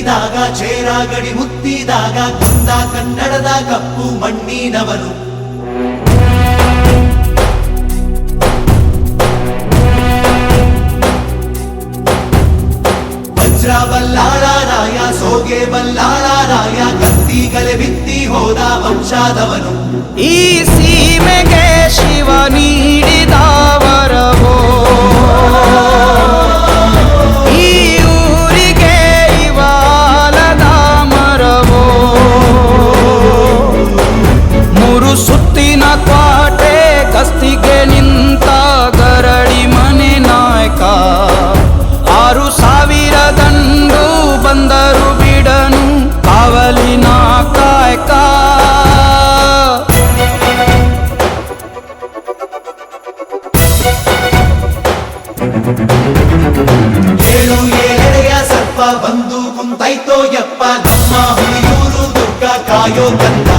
ಎತ್ತಿದಾಗ ಚೇರಾಗಡಿ ಮುತ್ತಿದಾಗ ಕುಂದ ಕನ್ನಡದ ಕಪ್ಪು ಮಣ್ಣಿನವನು. ವಜ್ರ ಬಲ್ಲಾಳರಾಯ ಸೋಗೆ ಬಲ್ಲಾಳರಾಯ ಕತ್ತಿಗಲೆ ಬಿತ್ತಿ ಹೋದ ವಂಶಾದವನು. ಈ ಸೀಮೆಗೆ ಶಿವ ನೀಡಿದ ವರವೋ ಏಳು ಏಳೆಡೆಯ ಸರ್ಪ ಬಂದು ಕುಂತೈತೋ ಯಪ್ಪ ನಮ್ಮ ಹುಲಿಯೂರು ದುರ್ಗ ಕಾಯೋ ಕಂದ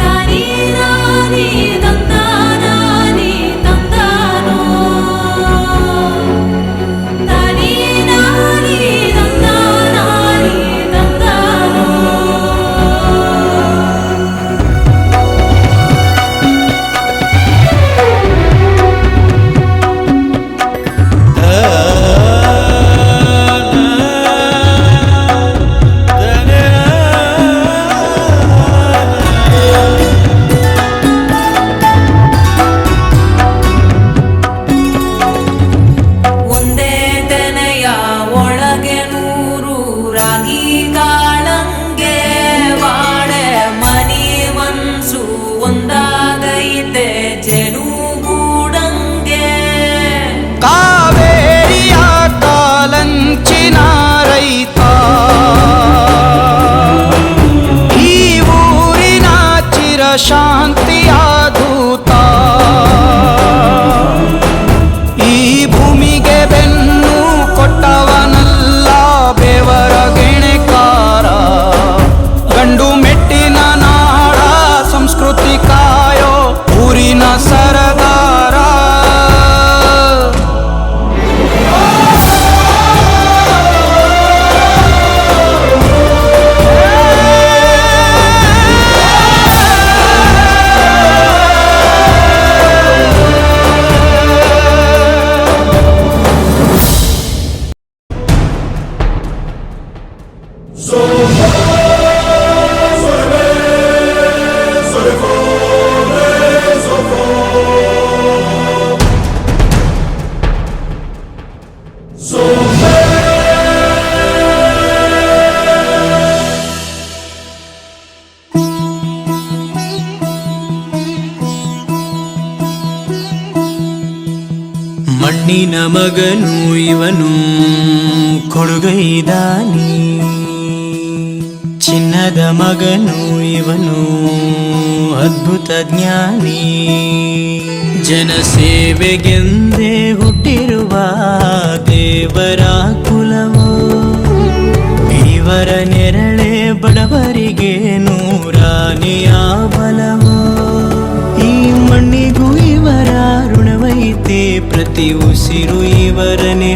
ತಾನಿ ಕೊಡುಗೈದಾನಿ ಚಿನ್ನದ ಮಗನು ಇವನು ಅದ್ಭುತ ಜ್ಞಾನಿ. ಜನಸೇವೆಗೆಂದೇ ಹುಟ್ಟಿರುವ ದೇವರ ಕುಲವು. ಇವರ ನೆರಳೆ ಬಡವರಿಗೆ ನೂರಾನಿಯ ಬಲವು. ಈ ಮಣ್ಣಿಗೂ ಇವರ ಋಣವೈತೆ, ಪ್ರತಿ ಉಸಿರು ಇವರನೆ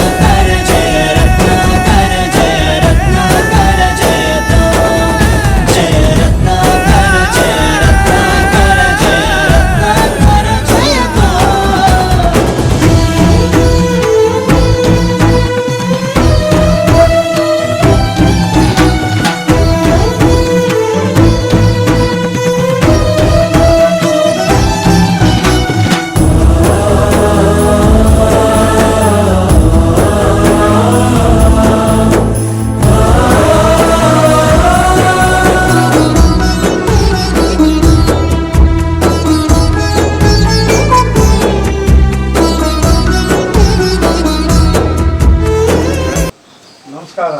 ನಮಸ್ಕಾರ.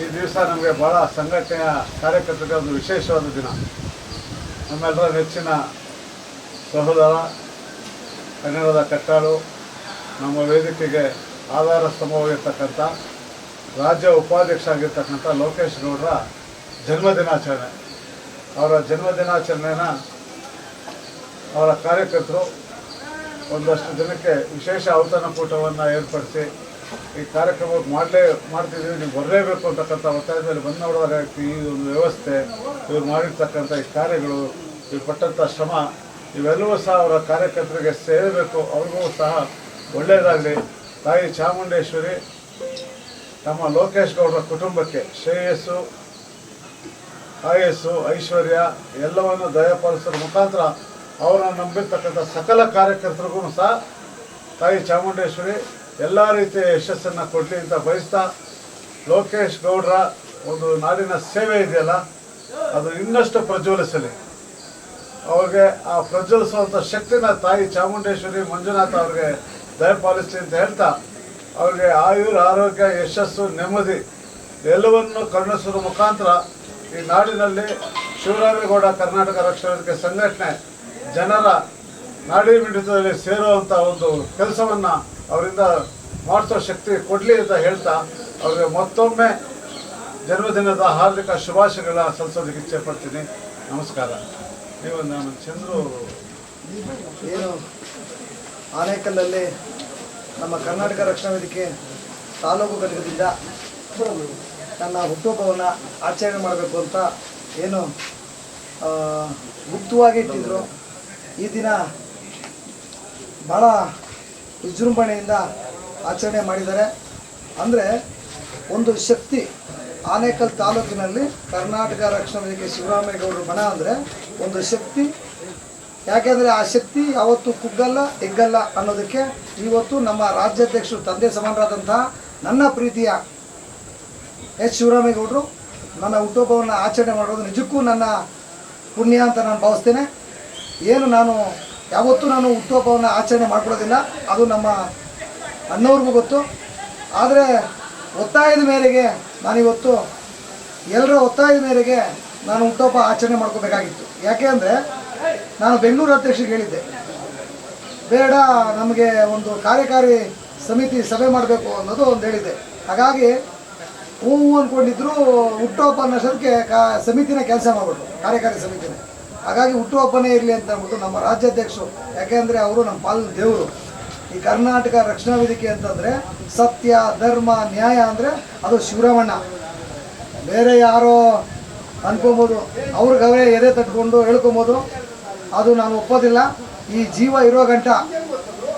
ಈ ದಿವಸ ನಮಗೆ ಭಾಳ ಸಂಘಟನೆಯ ಕಾರ್ಯಕರ್ತರಿಗೆ ಒಂದು ವಿಶೇಷವಾದ ದಿನ. ನಮ್ಮೆಲ್ಲರ ನೆಚ್ಚಿನ ಸಹೋದರ, ಕನ್ನಡದ ಕಟ್ಟಾಳು, ನಮ್ಮ ವೇದಿಕೆಗೆ ಆಧಾರ ಸ್ತಂಭವಾಗಿರ್ತಕ್ಕಂಥ, ರಾಜ್ಯ ಉಪಾಧ್ಯಕ್ಷ ಆಗಿರ್ತಕ್ಕಂಥ ಲೋಕೇಶ್ ಗೌಡರ ಜನ್ಮದಿನಾಚರಣೆ. ಅವರ ಜನ್ಮದಿನಾಚರಣೆನ ಅವರ ಕಾರ್ಯಕರ್ತರು ಒಂದಷ್ಟು ದಿನಕ್ಕೆ ವಿಶೇಷ ಔತಣಕೂಟವನ್ನು ಏರ್ಪಡಿಸಿ ಈ ಕಾರ್ಯಕ್ರಮ ಮಾಡಲೇ ಮಾಡ್ತಿದ್ದೀವಿ, ನೀವು ಬರಲೇಬೇಕು ಅಂತಕ್ಕಂಥ ಒತ್ತಾಯದಲ್ಲಿ ಬಂದು ನೋಡುವಾಗ ಈ ಒಂದು ವ್ಯವಸ್ಥೆ, ಇವ್ರು ಮಾಡಿರ್ತಕ್ಕಂಥ ಈ ಕಾರ್ಯಗಳು, ಇವ್ರು ಪಟ್ಟಂಥ ಶ್ರಮ, ಇವೆಲ್ಲವೂ ಸಹ ಅವರ ಕಾರ್ಯಕರ್ತರಿಗೆ ಸೇರಬೇಕು. ಅವ್ರಿಗೂ ಸಹ ಒಳ್ಳೆಯದಾಗಲಿ ತಾಯಿ ಚಾಮುಂಡೇಶ್ವರಿ ನಮ್ಮ ಲೋಕೇಶ್ ಗೌಡರ ಕುಟುಂಬಕ್ಕೆ ಶ್ರೇಯಸ್ಸು, ಆಯಸ್ಸು, ಐಶ್ವರ್ಯ, ಎಲ್ಲವನ್ನು ದಯಪಾಲಿಸೋದ್ರ ಮುಖಾಂತರ ಅವರನ್ನು ನಂಬಿರ್ತಕ್ಕಂಥ ಸಕಲ ಕಾರ್ಯಕರ್ತರಿಗೂ ಸಹ ತಾಯಿ ಚಾಮುಂಡೇಶ್ವರಿ ಎಲ್ಲ ರೀತಿಯ ಯಶಸ್ಸನ್ನು ಕೊಡಲಿ ಅಂತ ಬಯಸ್ತಾ ಲೋಕೇಶ್ ಗೌಡ್ರ ಒಂದು ನಾಡಿನ ಸೇವೆ ಇದೆಯಲ್ಲ, ಅದು ಇನ್ನಷ್ಟು ಪ್ರಜ್ವಲಿಸಲಿ. ಅವ್ರಿಗೆ ಆ ಪ್ರಜ್ವಲಿಸುವಂಥ ಶಕ್ತಿನ ತಾಯಿ ಚಾಮುಂಡೇಶ್ವರಿ ಮಂಜುನಾಥ ಅವ್ರಿಗೆ ದಯಪಾಲಿಸಲಿ ಅಂತ ಹೇಳ್ತಾ, ಅವ್ರಿಗೆ ಆಯುರ್ ಆರೋಗ್ಯ, ಯಶಸ್ಸು, ನೆಮ್ಮದಿ ಎಲ್ಲವನ್ನು ಕರುಣಿಸುವ ಮುಖಾಂತರ ಈ ನಾಡಿನಲ್ಲಿ ಶಿವರಾಮೇಗೌಡ ಕರ್ನಾಟಕ ರಕ್ಷಣಾ ಸಂಘಟನೆ ಜನರ ನಾಡಿ ಮಿಡಿತದಲ್ಲಿ ಸೇರುವಂಥ ಒಂದು ಕೆಲಸವನ್ನು ಅವರಿಂದ ಮಾಡಿಸೋ ಶಕ್ತಿ ಕೊಡಲಿ ಅಂತ ಹೇಳ್ತಾ ಅವರಿಗೆ ಮತ್ತೊಮ್ಮೆ ಜನ್ಮದಿನದ ಹಾರ್ದಿಕ ಶುಭಾಶಯಗಳ ಸಲ್ಲಿಸೋದಕ್ಕೆ ಇಚ್ಛೆ ಪಡ್ತೀನಿ. ನಮಸ್ಕಾರ. ನೀವು ನಾನು ಚಂದ್ರು. ಏನು ಆನೇಕಲ್ಲಲ್ಲಿ ನಮ್ಮ ಕರ್ನಾಟಕ ರಕ್ಷಣಾ ವೇದಿಕೆ ತಾಲೂಕು ಘಟಕದಿಂದ ನನ್ನ ಹುಟ್ಟುಹಬ್ಬವನ್ನು ಆಚರಣೆ ಮಾಡಬೇಕು ಅಂತ ಏನು ಗುಪ್ತವಾಗಿ ಇಟ್ಟಿದ್ರು. ಈ ದಿನ ಭಾಳ ವಿಜೃಂಭಣೆಯಿಂದ ಆಚರಣೆ ಮಾಡಿದ್ದಾರೆ. ಅಂದರೆ ಒಂದು ಶಕ್ತಿ ಆನೇಕಲ್ ತಾಲೂಕಿನಲ್ಲಿ ಕರ್ನಾಟಕ ರಕ್ಷಣಾ ವೇದಿಕೆ ಶಿವರಾಮೇಗೌಡರು ಬಣ ಅಂದರೆ ಒಂದು ಶಕ್ತಿ. ಯಾಕೆಂದರೆ ಆ ಶಕ್ತಿ ಯಾವತ್ತು ಕುಗ್ಗಲ್ಲ ಎಗ್ಗಲ್ಲ ಅನ್ನೋದಕ್ಕೆ ಇವತ್ತು ನಮ್ಮ ರಾಜ್ಯಾಧ್ಯಕ್ಷರು ತಂದೆ ಸಮಾನರಾದಂತಹ ನನ್ನ ಪ್ರೀತಿಯ ಎಚ್ ಶಿವರಾಮೇಗೌಡರು ನನ್ನ ಹುಟ್ಟುಹಬ್ಬವನ್ನು ಆಚರಣೆ ಮಾಡೋದು ನಿಜಕ್ಕೂ ನನ್ನ ಪುಣ್ಯ ಅಂತ ನಾನು ಭಾವಿಸ್ತೇನೆ. ಏನು ನಾನು ಯಾವತ್ತೂ ನಾನು ಹುಟ್ಟುಹಬ್ಬವನ್ನು ಆಚರಣೆ ಮಾಡ್ಕೊಳ್ಳೋದಿಲ್ಲ. ಅದು ನಮ್ಮ ಅಣ್ಣವ್ರಿಗೂ ಗೊತ್ತು. ಆದರೆ ಒತ್ತಾಯದ ಮೇರೆಗೆ ನಾನಿವತ್ತು ಎಲ್ಲರ ಒತ್ತಾಯದ ಮೇರೆಗೆ ನಾನು ಹುಟ್ಟುಹಬ್ಬ ಆಚರಣೆ ಮಾಡ್ಕೋಬೇಕಾಗಿತ್ತು. ಯಾಕೆ ಅಂದರೆ ನಾನು ಬೆಂಗಳೂರು ಅಧ್ಯಕ್ಷರಿಗೆ ಹೇಳಿದ್ದೆ. ಬೇಡ, ನಮಗೆ ಒಂದು ಕಾರ್ಯಕಾರಿ ಸಮಿತಿ ಸಭೆ ಮಾಡಬೇಕು ಅನ್ನೋದು ಒಂದು ಹೇಳಿದ್ದೆ. ಹಾಗಾಗಿ ಹೂವು ಅಂದ್ಕೊಂಡಿದ್ರು ಹುಟ್ಟುಹಬ್ಬ ಅನ್ನೋಷ್ಟಕ್ಕೆ ಕಾ, ಸಮಿತಿನ ಕೆಲಸ ಮಾಡಿಬಿಟ್ರು. ಕಾರ್ಯಕಾರಿ ಸಮಿತಿನ. ಹಾಗಾಗಿ ಹುಟ್ಟುಹಬ್ಬನೇ ಇರಲಿ ಅಂತ ಅಂದ್ಬಿಟ್ಟು ನಮ್ಮ ರಾಜ್ಯಾಧ್ಯಕ್ಷರು, ಯಾಕೆಂದರೆ ಅವರು ನಮ್ಮ ಪಾಲಿನ ದೇವರು. ಈ ಕರ್ನಾಟಕ ರಕ್ಷಣಾ ವೇದಿಕೆ ಅಂತಂದರೆ ಸತ್ಯ, ಧರ್ಮ, ನ್ಯಾಯ ಅಂದರೆ ಅದು ಶಿವರಾಮಣ್ಣ. ಬೇರೆ ಯಾರೋ ಅನ್ಕೊಬೋದು ಅವ್ರಿಗೆ ಅವರೇ ಎದೆ ತಟ್ಕೊಂಡು ಹೇಳ್ಕೊಬೋದು, ಅದು ನಾನು ಒಪ್ಪೋದಿಲ್ಲ. ಈ ಜೀವ ಇರೋ ಗಂಟ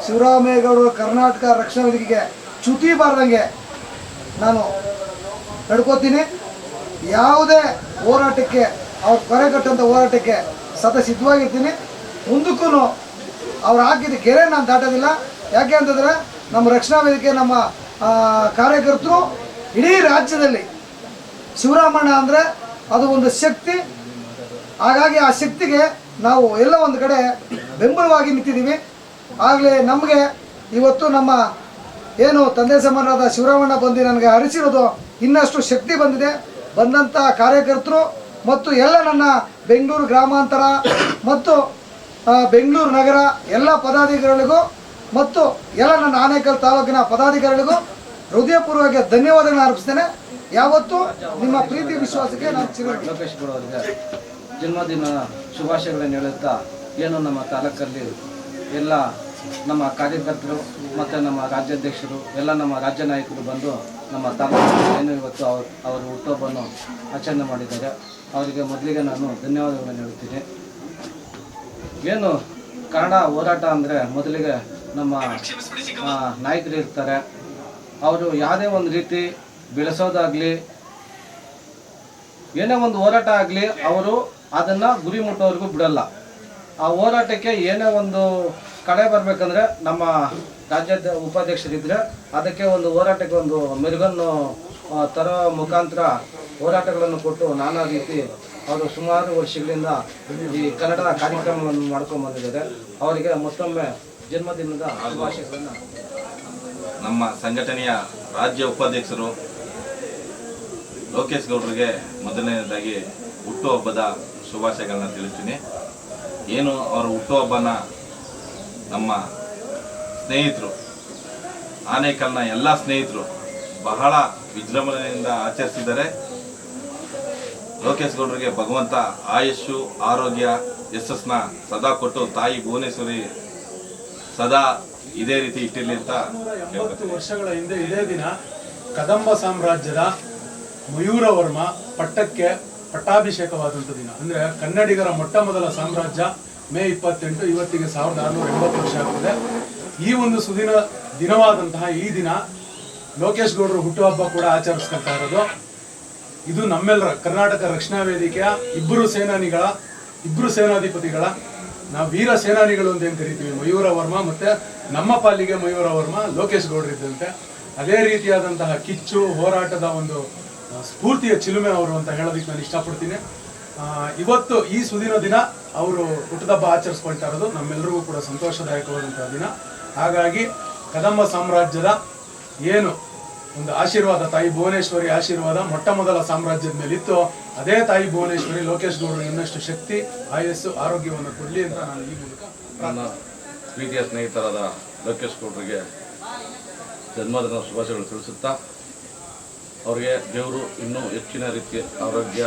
ಶಿವರಾಮೇಗೌಡರು ಕರ್ನಾಟಕ ರಕ್ಷಣಾ ವೇದಿಕೆಗೆ ಚ್ಯುತಿ ಬಾರ್ದಂಗೆ ನಾನು ನಡ್ಕೋತೀನಿ. ಯಾವುದೇ ಹೋರಾಟಕ್ಕೆ ಅವ್ರು ಕರೆಗಟ್ಟಂಥ ಹೋರಾಟಕ್ಕೆ ಸದಾ ಸಿದ್ಧವಾಗಿರ್ತೀನಿ ಮುಂದಕ್ಕೂ ಅವ್ರು ಹಾಕಿದ ಕೆರೆ ನಾನು ದಾಟೋದಿಲ್ಲ. ಯಾಕೆ ಅಂತಂದರೆ ನಮ್ಮ ರಕ್ಷಣಾ ವೇದಿಕೆ, ನಮ್ಮ ಕಾರ್ಯಕರ್ತರು ಇಡೀ ರಾಜ್ಯದಲ್ಲಿ ಶಿವರಾಮಣ್ಣ ಅಂದರೆ ಅದು ಒಂದು ಶಕ್ತಿ. ಹಾಗಾಗಿ ಆ ಶಕ್ತಿಗೆ ನಾವು ಎಲ್ಲ ಒಂದು ಕಡೆ ಬೆಂಬಲವಾಗಿ ನಿಂತಿದ್ದೀವಿ. ಆಗಲೇ ನಮಗೆ ಇವತ್ತು ನಮ್ಮ ಏನು ತಂದೆ ಸಮಾನರಾದ ಶಿವರಾಮಣ್ಣ ಬಂದು ನನಗೆ ಹರಿಸಿರೋದು ಇನ್ನಷ್ಟು ಶಕ್ತಿ ಬಂದಿದೆ. ಬಂದಂಥ ಕಾರ್ಯಕರ್ತರು ಮತ್ತು ಎಲ್ಲ ನನ್ನ ಬೆಂಗಳೂರು ಗ್ರಾಮಾಂತರ ಮತ್ತು ಬೆಂಗಳೂರು ನಗರ ಎಲ್ಲ ಪದಾಧಿಕಾರಿಗಳಿಗೂ ಮತ್ತು ಎಲ್ಲ ನನ್ನ ಆನೇಕಲ್ ತಾಲೂಕಿನ ಪದಾಧಿಕಾರಿಗಳಿಗೂ ಹೃದಯಪೂರ್ವಕ ಧನ್ಯವಾದಗಳನ್ನು ಅರ್ಪಿಸ್ತೇನೆ. ಯಾವತ್ತೂ ನಿಮ್ಮ ಪ್ರೀತಿ ವಿಶ್ವಾಸಕ್ಕೆ ನಾನು ಲೋಕೇಶ್ ಜನ್ಮದಿನ ಶುಭಾಶಯಗಳನ್ನು ಹೇಳುತ್ತಾ ಏನು ನಮ್ಮ ತಾಲೂಕಲ್ಲಿ ಎಲ್ಲ ನಮ್ಮ ಕಾರ್ಯಕರ್ತರು ಮತ್ತು ನಮ್ಮ ರಾಜ್ಯಾಧ್ಯಕ್ಷರು, ಎಲ್ಲ ನಮ್ಮ ರಾಜ್ಯ ನಾಯಕರು ಬಂದು ನಮ್ಮ ತಾಲೂಕಿನಲ್ಲಿ ಏನು ಇವತ್ತು ಅವ್ರ ಅವರ ಹುಟ್ಟುಹಬ್ಬವನ್ನು ಆಚರಣೆ ಮಾಡಿದ್ದಾರೆ. ಅವರಿಗೆ ಮೊದಲಿಗೆ ನಾನು ಧನ್ಯವಾದಗಳನ್ನು ಹೇಳುತ್ತೀನಿ ಏನು ಕನ್ನಡ ಹೋರಾಟ ಅಂದರೆ ಮೊದಲಿಗೆ ನಮ್ಮ ನಾಯಕರು ಇರ್ತಾರೆ. ಅವರು ಯಾವುದೇ ಒಂದು ರೀತಿ ಬೆಳೆಸೋದಾಗಲಿ, ಏನೇ ಒಂದು ಹೋರಾಟ ಆಗಲಿ, ಅವರು ಅದನ್ನು ಗುರಿ ಮುಟ್ಟೋವರೆಗೂ ಬಿಡಲ್ಲ. ಆ ಹೋರಾಟಕ್ಕೆ ಏನೇ ಒಂದು ಕಡೆ ಬರಬೇಕಂದ್ರೆ ನಮ್ಮ ರಾಜ್ಯದ ಉಪಾಧ್ಯಕ್ಷರಿದ್ದರೆ ಅದಕ್ಕೆ ಒಂದು ಹೋರಾಟಕ್ಕೆ ಒಂದು ಮೆರುಗನ್ನು ತರೋ ಮುಖಾಂತರ ಹೋರಾಟಗಳನ್ನು ಕೊಟ್ಟು ನಾನಾ ರೀತಿ ಅವರು ಸುಮಾರು ವರ್ಷಗಳಿಂದ ಈ ಕನ್ನಡ ಕಾರ್ಯಕ್ರಮವನ್ನು ಮಾಡ್ಕೊಂಡು ಬಂದಿದ್ದಾರೆ. ಅವರಿಗೆ ಮತ್ತೊಮ್ಮೆ ಜನ್ಮದಿನದ ಶುಭಾಶಯಗಳನ್ನು. ನಮ್ಮ ಸಂಘಟನೆಯ ರಾಜ್ಯ ಉಪಾಧ್ಯಕ್ಷರು ಲೋಕೇಶ್ ಗೌಡರಿಗೆ ಮೊದಲನೇದಾಗಿ ಹುಟ್ಟುಹಬ್ಬದ ಶುಭಾಶಯಗಳನ್ನು ತಿಳಿಸ್ತೀನಿ. ಏನು ಅವರ ಹುಟ್ಟುಹಬ್ಬನ ನಮ್ಮ ಸ್ನೇಹಿತರು, ಆನೇಕಲ್ನ ಎಲ್ಲ ಸ್ನೇಹಿತರು ಬಹಳ ವಿಜೃಂಭಣೆಯಿಂದ ಆಚರಿಸಿದ್ದಾರೆ ಲೋಕೇಶ್ ಗೌಡರಿಗೆ ಭಗವಂತ ಆಯುಷು ಆರೋಗ್ಯ, ಯಶಸ್ಸನ್ನ ಸದಾ ಕೊಟ್ಟು ತಾಯಿ ಭುವನೇಶ್ವರಿ ಸದಾ ಇದೇ ರೀತಿ ಇಟ್ಟಿರಲಿ ಅಂತ ಎಂಬತ್ತು. ವರ್ಷಗಳ ಹಿಂದೆ ಇದೇ ದಿನ ಕದಂಬ ಸಾಮ್ರಾಜ್ಯದ ಮಯೂರವರ್ಮ ಪಟ್ಟಕ್ಕೆ ಪಟ್ಟಾಭಿಷೇಕವಾದಂಥ ದಿನ ಅಂದ್ರೆ ಕನ್ನಡಿಗರ ಮೊಟ್ಟ ಮೊದಲ ಸಾಮ್ರಾಜ್ಯ ಮೇ ಇಪ್ಪತ್ತೆಂಟು, ಇವತ್ತಿಗೆ ಸಾವಿರದ ಆರುನೂರ ಎಂಬತ್ತು ವರ್ಷ ಆಗ್ತದೆ ಈ ಒಂದು ಸುದಿನ ದಿನವಾದಂತಹ ಈ ದಿನ ಲೋಕೇಶ್ ಗೌಡರು ಹುಟ್ಟುಹಬ್ಬ ಕೂಡ ಆಚರಿಸ್ಕೊಳ್ತಾ ಇರೋದು. ಇದು ನಮ್ಮೆಲ್ಲರ ಕರ್ನಾಟಕ ರಕ್ಷಣಾ ವೇದಿಕೆಯ ಇಬ್ಬರು ಸೇನಾನಿಗಳ, ಇಬ್ಬರು ಸೇನಾಧಿಪತಿಗಳ, ನಾವು ವೀರ ಸೇನಾನಿಗಳು ಅಂತ ಏನು ಕರಿತೀವಿ, ಮಯೂರ ವರ್ಮ ಮತ್ತೆ ನಮ್ಮ ಪಾಲಿಗೆ ಮಯೂರ ವರ್ಮ, ಲೋಕೇಶ್ ಗೌಡರಿದ್ದಂತೆ ಅದೇ ರೀತಿಯಾದಂತಹ ಕಿಚ್ಚು, ಹೋರಾಟದ ಒಂದು ಸ್ಫೂರ್ತಿಯ ಚಿಲುಮೆ ಅವರು ಅಂತ ಹೇಳೋದಕ್ಕೆ ನಾನು ಇಷ್ಟಪಡ್ತೀನಿ. ಇವತ್ತು ಈ ಸುದಿನ ದಿನ ಅವರು ಹುಟ್ಟದಬ್ಬ ಆಚರಿಸ್ಕೊಳ್ತಾ ಇರೋದು ನಮ್ಮೆಲ್ಲರಿಗೂ ಕೂಡ ಸಂತೋಷದಾಯಕವಾದಂತಹ ದಿನ. ಹಾಗಾಗಿ ಕದಂಬ ಸಾಮ್ರಾಜ್ಯದ ಏನು ಒಂದು ಆಶೀರ್ವಾದ, ತಾಯಿ ಭುವನೇಶ್ವರಿ ಆಶೀರ್ವಾದ ಮೊಟ್ಟ ಮೊದಲ ಸಾಮ್ರಾಜ್ಯದ ಮೇಲೆ ಇತ್ತು, ಅದೇ ತಾಯಿ ಭುವನೇಶ್ವರಿ ಲೋಕೇಶ್ ಗೌಡರು ಇನ್ನಷ್ಟು ಶಕ್ತಿ, ಆಯಸ್ಸು, ಆರೋಗ್ಯವನ್ನು ಕೊಡಲಿ ಅಂತ ನಾನು ಈ ಮೂಲಕ ನನ್ನ ಪ್ರೀತಿಯ ಸ್ನೇಹಿತರಾದ ಲೋಕೇಶ್ ಗೌಡರಿಗೆ ಜನ್ಮದಿನ ಶುಭಾಶಯಗಳು ತಿಳಿಸುತ್ತಾ, ಅವರಿಗೆ ದೇವರು ಇನ್ನೂ ಹೆಚ್ಚಿನ ರೀತಿಯ ಆರೋಗ್ಯ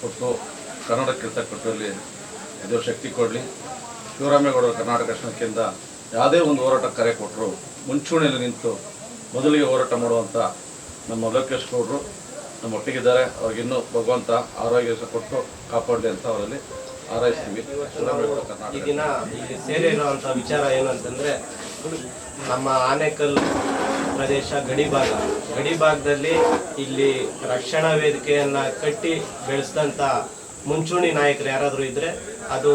ಕೊಟ್ಟು ಕನ್ನಡ ಕೆಲಸ ಕೊಟ್ಟಲ್ಲಿ ಶಕ್ತಿ ಕೊಡಲಿ. ಶಿವರಾಮೇಗೌಡರು ಕರ್ನಾಟಕ ರಕ್ಷಣೆಯಿಂದ ಯಾವುದೇ ಒಂದು ಹೋರಾಟ ಕರೆ ಕೊಟ್ಟರು ಮುಂಚೂಣಿಯಲ್ಲಿ ನಿಂತು ಮೊದಲಿಗೆ ಹೋರಾಟ ಮಾಡುವಂಥ ನಮ್ಮ ಲೋಕೇಶ್ ಗೌಡರು ನಮ್ಮ ಒಟ್ಟಿಗಿದ್ದಾರೆ. ಅವ್ರಿಗಿನ್ನೂ ಭಗವಂತ ಆರೋಗ್ಯ ಕೊಟ್ಟು ಕಾಪಾಡಲಿ ಅಂತ ಅವರಲ್ಲಿ ಶಿವರಾಮೇಗೌಡ ಈ ದಿನ ಇಲ್ಲಿ ಸೇರಿರುವಂತ ವಿಚಾರ ಏನಂತಂದರೆ, ನಮ್ಮ ಆನೇಕಲ್ ಪ್ರದೇಶ ಗಡಿ ಭಾಗ ಗಡಿ ಭಾಗದಲ್ಲಿ ಇಲ್ಲಿ ರಕ್ಷಣಾ ವೇದಿಕೆಯನ್ನು ಕಟ್ಟಿ ಬೆಳೆಸಿದಂಥ ಮುಂಚೂಣಿ ನಾಯಕರು ಯಾರಾದರೂ ಇದ್ದರೆ ಅದು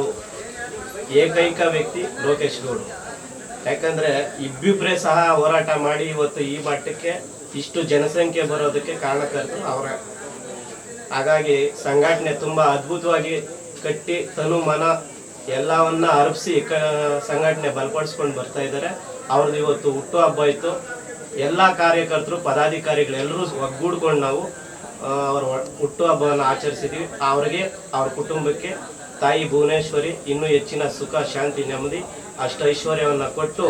ಏಕೈಕ ವ್ಯಕ್ತಿ ಲೋಕೇಶ್ ಗೌಡ್ರು. ಯಾಕಂದ್ರೆ ಇಬ್ಬಿಬ್ರೇ ಸಹ ಹೋರಾಟ ಮಾಡಿ ಇವತ್ತು ಈ ಮಟ್ಟಕ್ಕೆ ಇಷ್ಟು ಜನಸಂಖ್ಯೆ ಬರೋದಕ್ಕೆ ಕಾರಣಕರ್ತರು ಅವರ. ಹಾಗಾಗಿ ಸಂಘಟನೆ ತುಂಬಾ ಅದ್ಭುತವಾಗಿ ಕಟ್ಟಿ ತನು ಮನ ಎಲ್ಲವನ್ನ ಅರ್ಪಿಸಿ ಕ ಸಂಘಟನೆ ಬಲಪಡಿಸ್ಕೊಂಡು ಬರ್ತಾ ಇದ್ದಾರೆ. ಅವ್ರದ್ದು ಇವತ್ತು ಹುಟ್ಟು ಹಬ್ಬ ಇತ್ತು. ಎಲ್ಲ ಕಾರ್ಯಕರ್ತರು ಪದಾಧಿಕಾರಿಗಳೆಲ್ಲರೂ ಒಗ್ಗೂಡ್ಕೊಂಡು ನಾವು ಅವ್ರ ಅವರ ಹುಟ್ಟು ಹಬ್ಬವನ್ನು ಆಚರಿಸಿದ್ವಿ. ಅವರಿಗೆ, ಅವ್ರ ಕುಟುಂಬಕ್ಕೆ ತಾಯಿ ಭುವನೇಶ್ವರಿ, ಇನ್ನೂ ಹೆಚ್ಚಿನ ಸುಖ, ಶಾಂತಿ, ನೆಮ್ಮದಿ, ಅಷ್ಟ ಐಶ್ವರ್ಯವನ್ನು ಕೊಟ್ಟು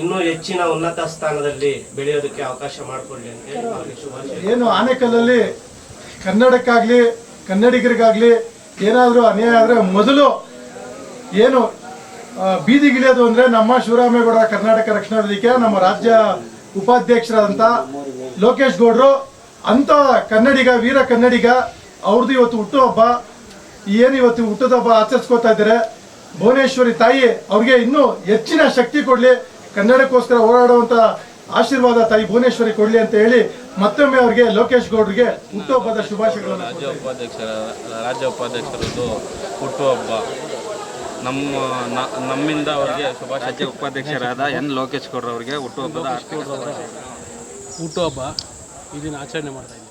ಇನ್ನೂ ಹೆಚ್ಚಿನ ಉನ್ನತ ಸ್ಥಾನದಲ್ಲಿ ಬೆಳೆಯೋದಕ್ಕೆ ಅವಕಾಶ ಮಾಡಿಕೊಳ್ಳಿ ಅಂತ ಹೇಳಿ ಏನು ಆನೆಕಲ್ಲಲ್ಲಿ ಕನ್ನಡಕ್ಕಾಗ್ಲಿ, ಕನ್ನಡಿಗರಿಗಾಗ್ಲಿ ಏನಾದರೂ ಅನ್ಯಾಯ ಆದರೆ ಮೊದಲು ಏನು ಬೀದಿ ಬೀದಿಗಿಳಿಯೋದು ಅಂದರೆ ನಮ್ಮ ಶಿವರಾಮೇಗೌಡ ಕರ್ನಾಟಕ ರಕ್ಷಣಾ ವೇದಿಕೆ, ನಮ್ಮ ರಾಜ್ಯ ಉಪಾಧ್ಯಕ್ಷರಾದಂಥ ಲೋಕೇಶ್ ಗೌಡ್ರು, ಅಂಥ ಕನ್ನಡಿಗ, ವೀರ ಕನ್ನಡಿಗ, ಅವ್ರದ್ದು ಇವತ್ತು ಹುಟ್ಟುಹಬ್ಬ. ಏನು ಇವತ್ತು ಹುಟ್ಟದ ಹಬ್ಬ ಆಚರಿಸ್ಕೋತಾ ಇದ್ದಾರೆ? ಭುವನೇಶ್ವರಿ ತಾಯಿ ಅವ್ರಿಗೆ ಇನ್ನೂ ಹೆಚ್ಚಿನ ಶಕ್ತಿ ಕೊಡಲಿ ಕನ್ನಡಕ್ಕೋಸ್ಕರ ಹೋರಾಡುವಂಥ ಆಶೀರ್ವಾದ ತಾಯಿ ಭುವನೇಶ್ವರಿ ಕೊಡಲಿ ಅಂತ ಹೇಳಿ ಮತ್ತೊಮ್ಮೆ ಅವ್ರಿಗೆ ಲೋಕೇಶ್ ಗೌಡ್ರಿಗೆ ಹುಟ್ಟುಹಬ್ಬದ ಶುಭಾಶಯಗಳನ್ನು ರಾಜ್ಯ ಉಪಾಧ್ಯಕ್ಷರ ರಾಜ್ಯ ಉಪಾಧ್ಯಕ್ಷರದ್ದು ಹುಟ್ಟುಹಬ್ಬ ನಮ್ಮ ನಮ್ಮಿಂದ ಅವರಿಗೆ ರಾಜ್ಯ ಉಪಾಧ್ಯಕ್ಷರಾದ ಎನ್ ಲೋಕೇಶ್ ಗೌಡ್ರ ಅವರಿಗೆ ಹುಟ್ಟುಹಬ್ಬದ ಹುಟ್ಟುಹಬ್ಬ ಇದನ್ನು ದಿನ ಆಚರಣೆ ಮಾಡ್ತಾ